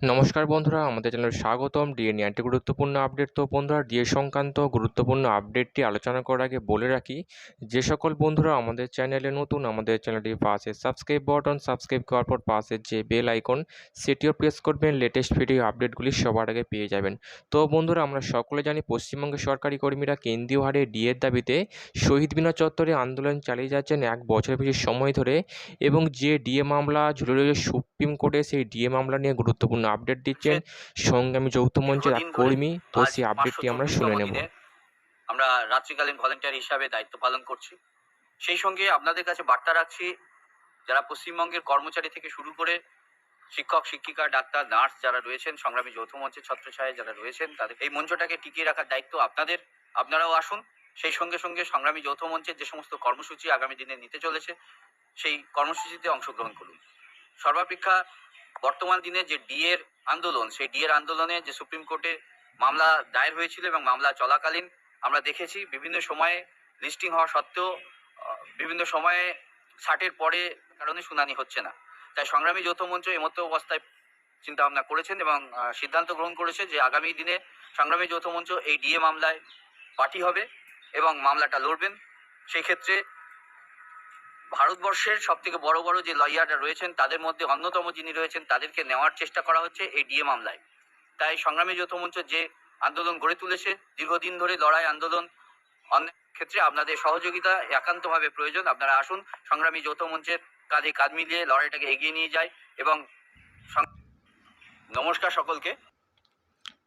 নমস্কার বন্ধুরা, আমাদের চ্যানেলে স্বাগতম। ডিএ নিয়ে একটি গুরুত্বপূর্ণ আপডেট। তো বন্ধুরা ডিএ সংক্রান্ত গুরুত্বপূর্ণ আপডেটটি আলোচনা করার আগে বলে রাখি, যে সকল বন্ধুরা আমাদের চ্যানেলে নতুন, আমাদের চ্যানেলটির পাশে সাবস্ক্রাইব বাটন সাবস্ক্রাইব করার পর পাশে যে বেল আইকন সেটিও প্রেস করবেন। লেটেস্ট ভিডিও আপডেটগুলি সবার আগে পেয়ে যাবেন। তো বন্ধুরা, আমরা সকলে জানি পশ্চিমবঙ্গের সরকারি কর্মীরা কেন্দ্রীয় হারে ডিএর দাবিতে শহীদ মিনার চত্বরে আন্দোলন চালিয়ে যাচ্ছেন এক বছরের বেশি সময় ধরে এবং যে ডিএ মামলা ঝুলে রয়েছে সুপ্রিম কোর্টে সেই ডিএ মামলা নিয়ে গুরুত্বপূর্ণ আপডেট দিচ্ছেন। সংগ্রামী যৌথ মঞ্চের এক কর্মী তো সেই আপডেটটি আমরা শুনে নেব। আমরা রাত্রিকালীন ভলেন্টিয়ার হিসাবে দায়িত্ব পালন করছি। সেই সঙ্গে আপনাদের কাছে বার্তা রাখছি যারা পশ্চিমবঙ্গের কর্মচারী থেকে শুরু করে শিক্ষক শিক্ষিকা ডাক্তার নার্স যারা রয়েছেন সংগ্রামী যৌথ মঞ্চের ছত্রছায়ায় যারা রয়েছেন তাদের এই মঞ্চটাকে টিকিয়ে রাখার দায়িত্ব আপনাদের। আপনারাও আসুন। সেই সঙ্গে সঙ্গে সংগ্রামী যৌথ মঞ্চের যে সমস্ত কর্মসূচি আগামী দিনে নিতে চলেছে সেই কর্মসূচিতে অংশগ্রহণ করুন। সর্বাপেক্ষা বর্তমান দিনে যে ডিএর আন্দোলন, সেই ডিএর আন্দোলনে যে সুপ্রিম কোর্টে মামলা দায়ের হয়েছিল এবং মামলা চলাকালীন আমরা দেখেছি বিভিন্ন সময়ে লিস্টিং হওয়া সত্ত্বেও বিভিন্ন সময়ে ষাটের পরে কারণে শুনানি হচ্ছে না। তাই সংগ্রামী যৌথ মঞ্চ এমতো অবস্থায় চিন্তা ভাবনা করেছেন এবং সিদ্ধান্ত গ্রহণ করেছে যে আগামী দিনে সংগ্রামী যৌথ মঞ্চ এই ডিএ মামলায় পার্টি হবে এবং মামলাটা লড়বেন। সেই ক্ষেত্রে ভারতবর্ষের সব থেকে বড় বড় যে লয়াররা রয়েছেন, তাদের মধ্যে অন্যতম যিনি রয়েছেন, তাদেরকে নেওয়ার চেষ্টা করা হচ্ছে এই ডিএ মামলায় তাই সংগ্রামী যৌথ মঞ্চ যে আন্দোলন গড়ে তুলেছে, দীর্ঘদিন ধরে লড়াই আন্দোলন, অনেক ক্ষেত্রে আপনাদের সহযোগিতা একান্তভাবে প্রয়োজন। আপনারা আসুন, সংগ্রামী যৌথ মঞ্চের কাঁধে কাঁধ মিলিয়ে লড়াইটাকে এগিয়ে নিয়ে যায় এবং নমস্কার সকলকে।